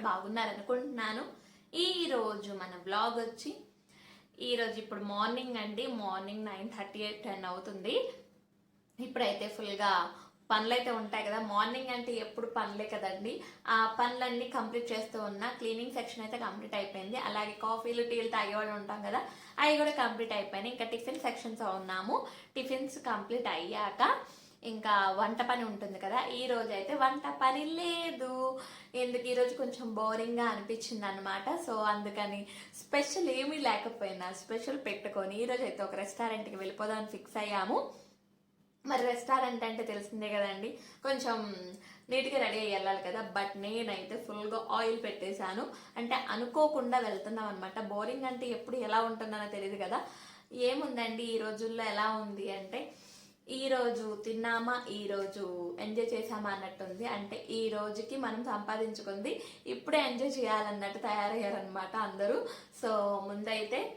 కూడా బాగున్నారనుకుంటున్నాను. ఈరోజు మన బ్లాగ్ వచ్చి ఈరోజు ఇప్పుడు మార్నింగ్ అండి. Morning nine thirty eight ten అవుతుంది. ఇప్పుడైతే ఫుల్గా పనులు అయితే ఉంటాయి కదా. మార్నింగ్ అంటే ఎప్పుడు పనులే కదండి. ఆ పనులన్నీ కంప్లీట్ చేస్తూ ఉన్నా క్లీనింగ్ సెక్షన్ అయితే కంప్లీట్ అయిపోయింది. అలాగే కాఫీలు టీలు తాగేవాళ్ళు ఉంటాం కదా. అవి కూడా కంప్లీట్ అయిపోయినాయి. ఇంకా టిఫిన్ సెక్షన్స్ ఉన్నాము. టిఫిన్స్ కంప్లీట్ అయ్యాక ఇంకా వంట పని ఉంటుంది కదా ఈ రోజు అయితే వంట పని లేదు. ఎందుకు ఈరోజు కొంచెం బోరింగ్గా అనిపించింది అనమాట సో అందుకని స్పెషల్ ఏమీ లేకపోయినా స్పెషల్ పెట్టుకొని ఈరోజు అయితే ఒక రెస్టారెంట్కి వెళ్ళిపోదామని ఫిక్స్ అయ్యాము. మరి రెస్టారెంట్ అంటే తెలిసిందే కదండి కొంచెం నీట్గా రెడీ అయ్యి వెళ్ళాలి కదా. బట్ నేనైతే ఫుల్గా ఆయిల్ పెట్టేశాను. అంటే అనుకోకుండా వెళ్తున్నాం అనమాట బోరింగ్ అంటే ఎప్పుడు ఎలా ఉంటుందనో తెలియదు కదా. ఏముందండి ఈ రోజుల్లో ఎలా ఉంది అంటే ఈ రోజు తిన్నామా? ఈ రోజు ఎంజాయ్ చేసామా అన్నట్టుంది. అంటే ఈ రోజుకి మనం సంపాదించుకుంది ఇప్పుడే ఎంజాయ్ చేయాలన్నట్టు తయారయ్యారనమాట అందరూ. సో ముందైతే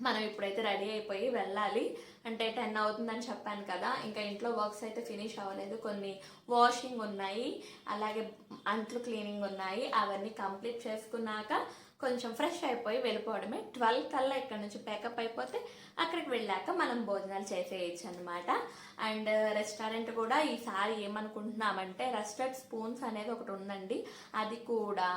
మనం ఇప్పుడైతే రెడీ అయిపోయి వెళ్ళాలి. అంటే టెన్ అవుతుందని చెప్పాను కదా. ఇంకా ఇంట్లో వర్క్స్ అయితే ఫినిష్ అవ్వలేదు. కొన్ని వాషింగ్ ఉన్నాయి. అలాగే అంట్లు క్లీనింగ్ ఉన్నాయి. అవన్నీ కంప్లీట్ చేసుకున్నాక కొంచెం ఫ్రెష్ అయిపోయి వెళ్ళిపోవడమే. ట్వెల్వ్ కల్లా ఇక్కడ నుంచి ప్యాకప్ అయిపోతే అక్కడికి వెళ్ళాక మనం భోజనాలు చేసేయచ్చు అనమాట అండ్ రెస్టారెంట్ కూడా ఈసారి ఏమనుకుంటున్నామంటే రెస్టారెంట్ స్పూన్స్ అనేది ఒకటి ఉందండి. అది కూడా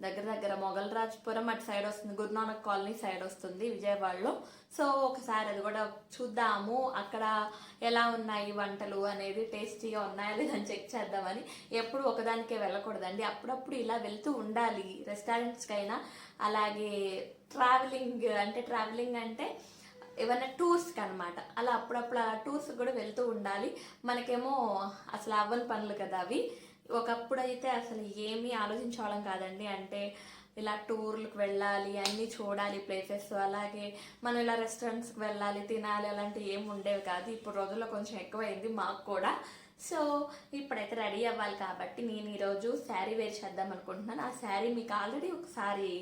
దగ్గర దగ్గర మొగల్ రాజ్పురం అటు సైడ్ వస్తుంది. గురునానక్ కాలనీ సైడ్ వస్తుంది విజయవాడలో. సో ఒకసారి అది కూడా చూద్దాము. అక్కడ ఎలా ఉన్నాయి వంటలు అనేది టేస్టీగా ఉన్నాయా లేదని చెక్ చేద్దామని. ఎప్పుడు ఒకదానికే వెళ్ళకూడదండి. అప్పుడప్పుడు ఇలా వెళ్తూ ఉండాలి. రెస్టారెంట్స్కి అయినా. అలాగే ట్రావెలింగ్ అంటే ట్రావెలింగ్ అంటే ఏమైనా టూర్స్కి అనమాట అలా అప్పుడప్పుడు అలా టూర్స్ కూడా వెళ్తూ ఉండాలి. మనకేమో అసలు అవ్వని పనులు కదా అవి. ఒకప్పుడు అయితే అసలు ఏమీ ఆలోచించేవాళ్ళం కాదండి. అంటే ఇలా టూర్లకు వెళ్ళాలి అన్నీ చూడాలి ప్లేసెస్ అలాగే మనం ఇలా రెస్టారెంట్స్కి వెళ్ళాలి తినాలి అలాంటివి ఏమి ఉండేవి కాదు. ఇప్పుడు రోజుల్లో కొంచెం ఎక్కువైంది మాకు కూడా. సో ఇప్పుడైతే రెడీ అవ్వాలి కాబట్టి నేను ఈరోజు శారీ వేర్ చేద్దాం అనుకుంటున్నాను. ఆ శారీ మీకు ఆల్రెడీ ఒకసారి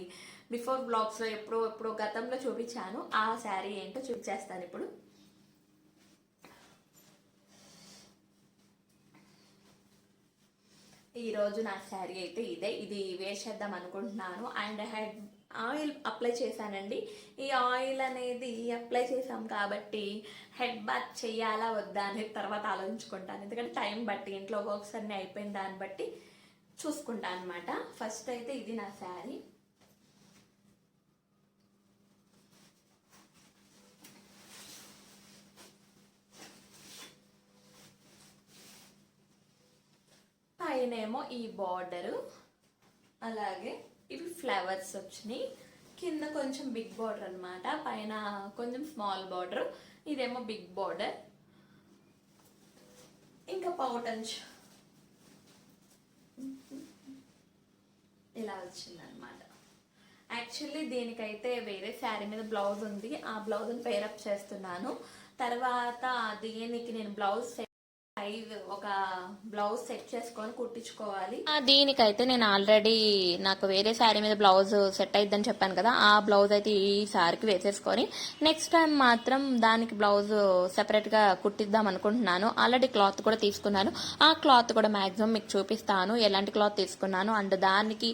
బిఫోర్ బ్లాగ్స్లో ఎప్పుడో ఎప్పుడో గతంలో చూపించాను. ఆ శారీ ఏంటో చూపించేస్తాను ఇప్పుడు. ఈరోజు నా శారీ అయితే ఇదే. ఇది వేసేద్దాం అనుకుంటున్నాను. అండ్ హెడ్ ఆయిల్ అప్లై చేశానండి. ఈ ఆయిల్ అనేది అప్లై చేసాం కాబట్టి హెడ్ బాత్ చేయాలా వద్దా అనేది తర్వాత ఆలోచించుకుంటాను. ఎందుకంటే టైం బట్టి ఇంట్లో వర్క్స్ అన్నీ అయిపోయిన దాన్ని బట్టి చూసుకుంటాను అనమాట ఫస్ట్ అయితే ఇది నా శారీ. పైనేమో ఈ బార్డరు అలాగే ఇవి ఫ్లవర్స్ వచ్చినాయి. కింద కొంచెం బిగ్ బార్డర్ అనమాట పైన కొంచెం స్మాల్ బార్డర్ ఇదేమో బిగ్ బార్డర్. ఇంకా పౌటంచ్ ఇలా వచ్చిందనమాట యాక్చువల్లీ దీనికైతే వేరే శారీ మీద బ్లౌజ్ ఉంది. ఆ బ్లౌజ్ని పేరప్ చేస్తున్నాను. తర్వాత దీనికి నేను బ్లౌజ్ సైజ్ ఒక బ్లౌజ్ సెట్ చేసుకొని కుట్టించుకోవాలి. దీనికైతే నేను ఆల్రెడీ నాకు వేరే శారీ మీద బ్లౌజ్ సెట్ అయిద్దని చెప్పాను కదా ఆ బ్లౌజ్ అయితే ఈ సారీకి వేసేసుకొని నెక్స్ట్ టైం మాత్రం దానికి బ్లౌజ్ సెపరేట్గా కుట్టిద్దాం అనుకుంటున్నాను. ఆల్రెడీ క్లాత్ కూడా తీసుకున్నాను. ఆ క్లాత్ కూడా మాక్సిమం మీకు చూపిస్తాను. ఎలాంటి క్లాత్ తీసుకున్నాను అండ్ దానికి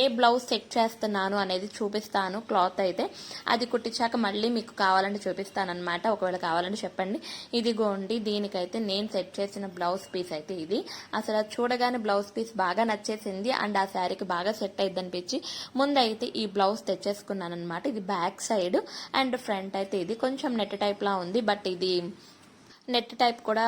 ఏ బ్లౌజ్ సెట్ చేస్తున్నాను అనేది చూపిస్తాను క్లాత్ అయితే. అది కుట్టించాక మళ్ళీ మీకు కావాలంటే చూపిస్తాను అనమాట ఒకవేళ కావాలంటే చెప్పండి. ఇదిగోండి దీనికైతే నేను సెట్ చేసి చేసిన బ్లౌజ్ పీస్ అయితే ఇది. అసలు చూడగానే బ్లౌజ్ పీస్ బాగా నచ్చేసింది అండ్ ఆ శారీకి బాగా సెట్ అయింది అనిపించి ముందైతే ఈ బ్లౌజ్ తెచ్చేసుకున్నాను అనమాట ఇది బ్యాక్ సైడ్ అండ్ ఫ్రంట్ అయితే ఇది కొంచెం నెట్ టైప్ లా ఉంది బట్ ఇది నెట్ టైప్ కూడా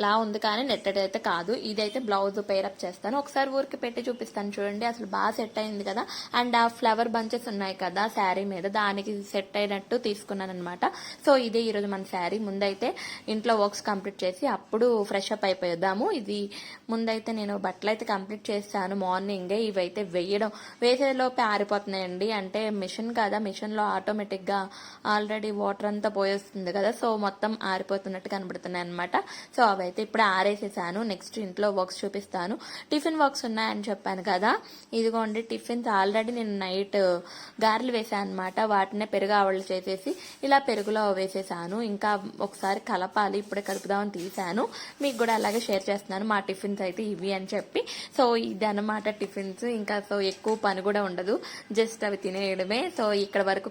లా ఉంది కానీ నెట్టెడ్ అయితే కాదు. ఇదైతే బ్లౌజ్ పేరప్ చేస్తాను. ఒకసారి ఊరికి పెట్టి చూపిస్తాను చూడండి. అసలు బాగా సెట్ అయింది కదా. అండ్ ఆ ఫ్లవర్ బంచెస్ ఉన్నాయి కదా శారీ మీద. దానికి సెట్ అయినట్టు తీసుకున్నాను అనమాట సో ఇదే ఈరోజు మన శారీ. ముందైతే ఇంట్లో వర్క్స్ కంప్లీట్ చేసి అప్పుడు ఫ్రెష్ అప్ అయిపోదాము. ఇది ముందైతే నేను బట్టలు అయితే కంప్లీట్ చేస్తాను మార్నింగే ఇవైతే వేయడం. వేసేలోపే ఆరిపోతున్నాయండి. అంటే మిషన్ కదా. మిషన్లో ఆటోమేటిక్గా ఆల్రెడీ వాటర్ అంతా పోయేస్తుంది కదా. సో మొత్తం ఆరిపోతున్నట్టు కనబడుతున్నాయి అనమాట సో అవి అయితే ఇప్పుడు ఆరేసేసాను. నెక్స్ట్ ఇంట్లో వర్క్స్ చూపిస్తాను. టిఫిన్ వర్క్స్ ఉన్నాయని చెప్పాను కదా. ఇదిగోండి టిఫిన్స్ ఆల్రెడీ నేను నైట్ uh, గారెలు వేసాను అనమాట వాటినే పెరుగు ఆవళ్ళు చేసేసి ఇలా పెరుగులో వేసేసాను. ఇంకా ఒకసారి కలపాలి ఇప్పుడే కలుపుదామని తీసాను. మీకు కూడా అలాగే షేర్ చేస్తున్నాను. మా టిఫిన్స్ అయితే ఇవి అని చెప్పి. సో ఇది అనమాట టిఫిన్స్ ఇంకా సో ఎక్కువ పని కూడా ఉండదు. జస్ట్ అవి తినేయడమే. సో ఇక్కడ వరకు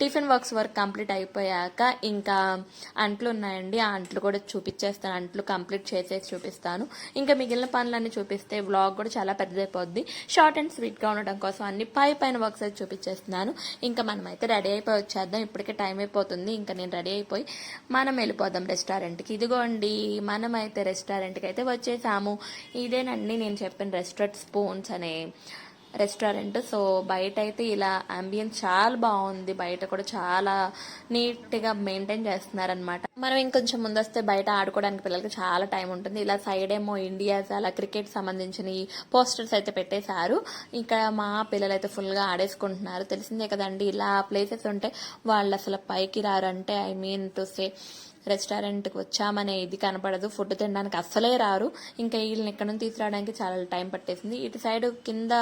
టిఫిన్ వర్క్స్ వర్క్ కంప్లీట్ అయిపోయాక ఇంకా అంట్లు ఉన్నాయండి. ఆ అంట్లు కూడా చూపించేస్తాను. అంట్లు కంప్లీట్ చేసేసి చూపిస్తాను. ఇంకా మిగిలిన పనులన్నీ చూపిస్తే బ్లాగ్ కూడా చాలా పెద్దదైపోద్ది. షార్ట్ అండ్ స్వీట్గా ఉండడం కోసం అన్ని పై పైన వర్క్స్ అయితే చూపించేస్తున్నాను. ఇంకా మనమైతే రెడీ అయిపోయి వచ్చేద్దాం. ఇప్పటికే టైం అయిపోతుంది. ఇంకా నేను రెడీ అయిపోయి మనం వెళ్ళిపోదాం రెస్టారెంట్కి ఇదిగోండి మనమైతే రెస్టారెంట్కి అయితే వచ్చేసాము. ఇదేనండి నేను చెప్పిన రెస్టారెంట్ స్పూన్స్ అనే రెస్టారెంట్. సో బయట అయితే ఇలా అంబియన్స్ చాలా బాగుంది. బయట కూడా చాలా నీట్గా మెయింటైన్ చేస్తున్నారనమాట మనం ఇంకొంచెం ముందు వస్తే బయట ఆడుకోవడానికి పిల్లలకి చాలా టైం ఉంటుంది. ఇలా సైడ్ ఏమో ఇండియాస్ అలా క్రికెట్ సంబంధించిన పోస్టర్స్ అయితే పెట్టేశారు. ఇక్కడ మా పిల్లలు అయితే ఫుల్గా ఆడేసుకుంటున్నారు. తెలిసిందే కదండి ఇలా ప్లేసెస్ ఉంటే వాళ్ళు అసలు పైకి రారంటే ఐ మీన్ టు సే రెస్టారెంట్కి వచ్చామనే ఇది కనపడదు. ఫుడ్ తినడానికి అస్సలే రారు. ఇంకా వీళ్ళని ఇక్కడ నుంచి తీసుకురావడానికి చాలా టైం పట్టేసింది. ఇటు సైడ్ కింద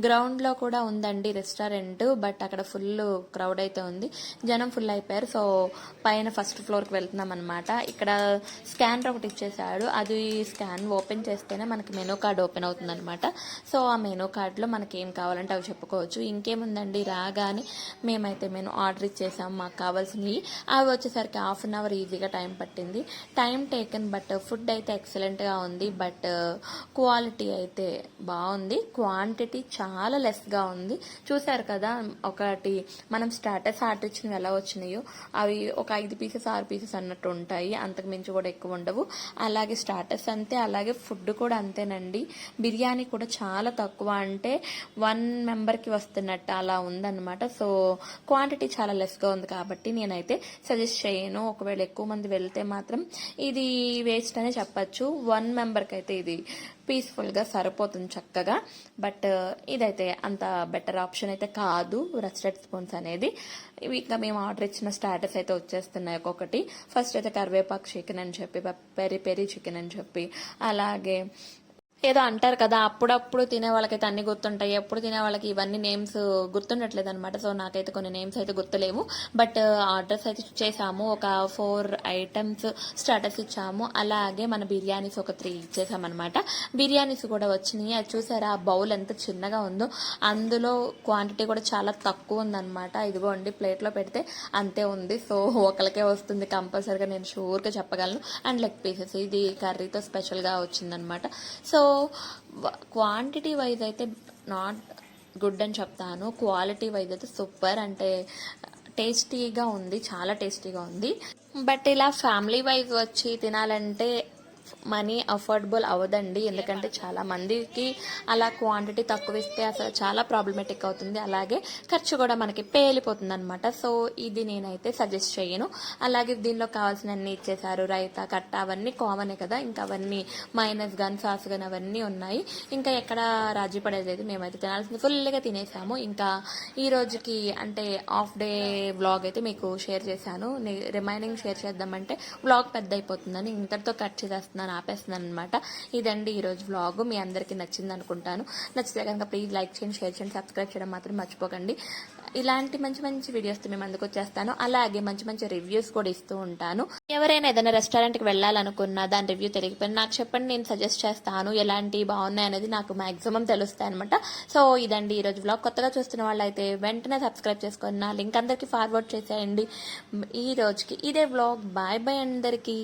గ్రౌండ్లో కూడా ఉందండి రెస్టారెంట్ బట్ అక్కడ ఫుల్ క్రౌడ్ అయితే ఉంది. జనం ఫుల్ అయిపోయారు. సో పైన ఫస్ట్ ఫ్లోర్కి వెళ్తున్నాం అనమాట ఇక్కడ స్కానర్ ఒకటి ఇచ్చేసాడు అది స్కాన్ ఓపెన్ చేస్తేనే మనకి మెనూ కార్డ్ ఓపెన్ అవుతుంది అనమాట సో ఆ మెనూ కార్డ్లో మనకి ఏం కావాలంటే అవి చెప్పుకోవచ్చు. ఇంకేముందండి? రాగానే మేమైతే మెనూ ఆర్డర్ ఇచ్చేసాం. మాకు కావాల్సినవి. అవి వచ్చేసరికి హాఫ్ అన్ అవర్ ఈజీగా టైం పట్టింది. టైం టేకన్ బట్ ఫుడ్ అయితే ఎక్సలెంట్గా ఉంది. బట్ క్వాలిటీ అయితే బాగుంది. క్వాంటిటీ చాలా లెస్గా ఉంది. చూసారు కదా ఒకటి మనం స్టాటస్ ఆర్డర్ ఇచ్చినవి ఎలా వచ్చినాయో అవి ఒక ఐదు పీసెస్ ఆరు పీసెస్ అన్నట్టు ఉంటాయి. అంతకు మించి కూడా ఎక్కువ ఉండవు. అలాగే స్టాటస్ అంతే అలాగే ఫుడ్ కూడా అంతేనండి. బిర్యానీ కూడా చాలా తక్కువ అంటే వన్ మెంబర్కి వస్తున్నట్టు అలా ఉందన్నమాట. సో క్వాంటిటీ చాలా లెస్గా ఉంది కాబట్టి నేనైతే సజెస్ట్ చేయను. ఒకవేళ ఎక్కువ మంది వెళ్తే మాత్రం ఇది వేస్ట్ అనే చెప్పచ్చు. వన్ మెంబర్కి అయితే ఇది పీస్ఫుల్గా సరిపోతుంది చక్కగా. బట్ uh, ఇదైతే అంత బెటర్ ఆప్షన్ అయితే కాదు. రెస్టెడ్ స్పూన్స్ అనేది. ఇంకా మేము ఆర్డర్ ఇచ్చిన స్టాటస్ అయితే వచ్చేస్తున్నాయి ఒక్కొక్కటి. ఫస్ట్ అయితే కరివేపాకు చికెన్ అని చెప్పి పెరి పెరి చికెన్ అని చెప్పి అలాగే ఏదో అంటారు కదా అప్పుడప్పుడు తినే వాళ్ళకైతే అన్ని గుర్తుంటాయి. ఎప్పుడు తినే వాళ్ళకి ఇవన్నీ నేమ్స్ గుర్తుండట్లేదు అనమాట సో నాకైతే కొన్ని నేమ్స్ అయితే గుర్తులేవు. బట్ ఆర్డర్స్ అయితే చేసాము ఒక ఫోర్ ఐటమ్స్ స్టార్టర్స్ ఇచ్చాము. అలాగే మన బిర్యానీస్ ఒక త్రీ ఇచ్చేసామన్నమాట. బిర్యానీస్ కూడా వచ్చినాయి. అది చూసారా? ఆ బౌల్ ఎంత చిన్నగా ఉందో. అందులో క్వాంటిటీ కూడా చాలా తక్కువ ఉందన్నమాట. ఇదిగోండి ప్లేట్లో పెడితే అంతే ఉంది. సో ఒకరికే వస్తుంది కంపల్సరీగా. నేను షూర్గా చెప్పగలను. అండ్ లెగ్ పీసెస్ ఇది కర్రీతో స్పెషల్గా వచ్చిందనమాట సో క్వాంటిటీ వైజ్ అయితే నాట్ గుడ్ అని చెప్తాను. క్వాలిటీ వైజ్ అయితే సూపర్ అంటే టేస్టీగా ఉంది చాలా టేస్టీగా ఉంది. బట్ ఇలా ఫ్యామిలీ వైజ్ వచ్చి తినాలంటే మనీ అఫోర్డబుల్ అవ్వదండి. ఎందుకంటే చాలా మందికి అలా క్వాంటిటీ తక్కువ ఇస్తే అసలు చాలా ప్రాబ్లమేటిక్ అవుతుంది. అలాగే ఖర్చు కూడా మనకి పేలిపోతుంది అనమాట సో ఇది నేనైతే సజెస్ట్ చేయను. అలాగే దీనిలో కావాల్సినన్ని ఇచ్చేసారు రైతా కట్ట అవన్నీ కామనే కదా. ఇంకా అవన్నీ మైనస్ గన్ సాస్ గన్ అవన్నీ ఉన్నాయి. ఇంకా ఎక్కడ రాజీ పడేది మేమైతే తినాల్సింది ఫుల్గా తినేసాము. ఇంకా ఈ రోజుకి అంటే హాఫ్ డే వ్లాగ్ అయితే మీకు షేర్ చేశాను. రిమైనింగ్ షేర్ చేద్దామంటే వ్లాగ్ పెద్ద అయిపోతుందని ఇంతటితో కట్ చేసేస్తున్నాను ఆపేస్తున్నాను అనమాట ఇదండి ఈరోజు వ్లాగ్ మీ అందరికీ నచ్చింది అనుకుంటాను. నచ్చితే కనుక ప్లీజ్ లైక్ చేయండి షేర్ చేయండి సబ్స్క్రైబ్ చేయడం మాత్రం మర్చిపోకండి. ఇలాంటి మంచి మంచి వీడియోస్తో మేము అందుకు వచ్చేస్తాను. అలాగే మంచి మంచి రివ్యూస్ కూడా ఇస్తూ ఉంటాను. ఎవరైనా ఏదైనా రెస్టారెంట్కి వెళ్ళాలనుకున్నా దాని రివ్యూ తెలియకపోయినా నాకు చెప్పండి నేను సజెస్ట్ చేస్తాను. ఎలాంటి బాగున్నాయి అనేది నాకు మాక్సిమం తెలుస్తాయి అనమాట సో ఇదండి ఈరోజు వ్లాగ్ కొత్తగా చూస్తున్న వాళ్ళైతే వెంటనే సబ్స్క్రైబ్ చేసుకొని నా లింక్ అందరికీ ఫార్వర్డ్ చేసేయండి. ఈ రోజుకి ఇదే వ్లాగ్ బాయ్ బాయ్ అందరికీ.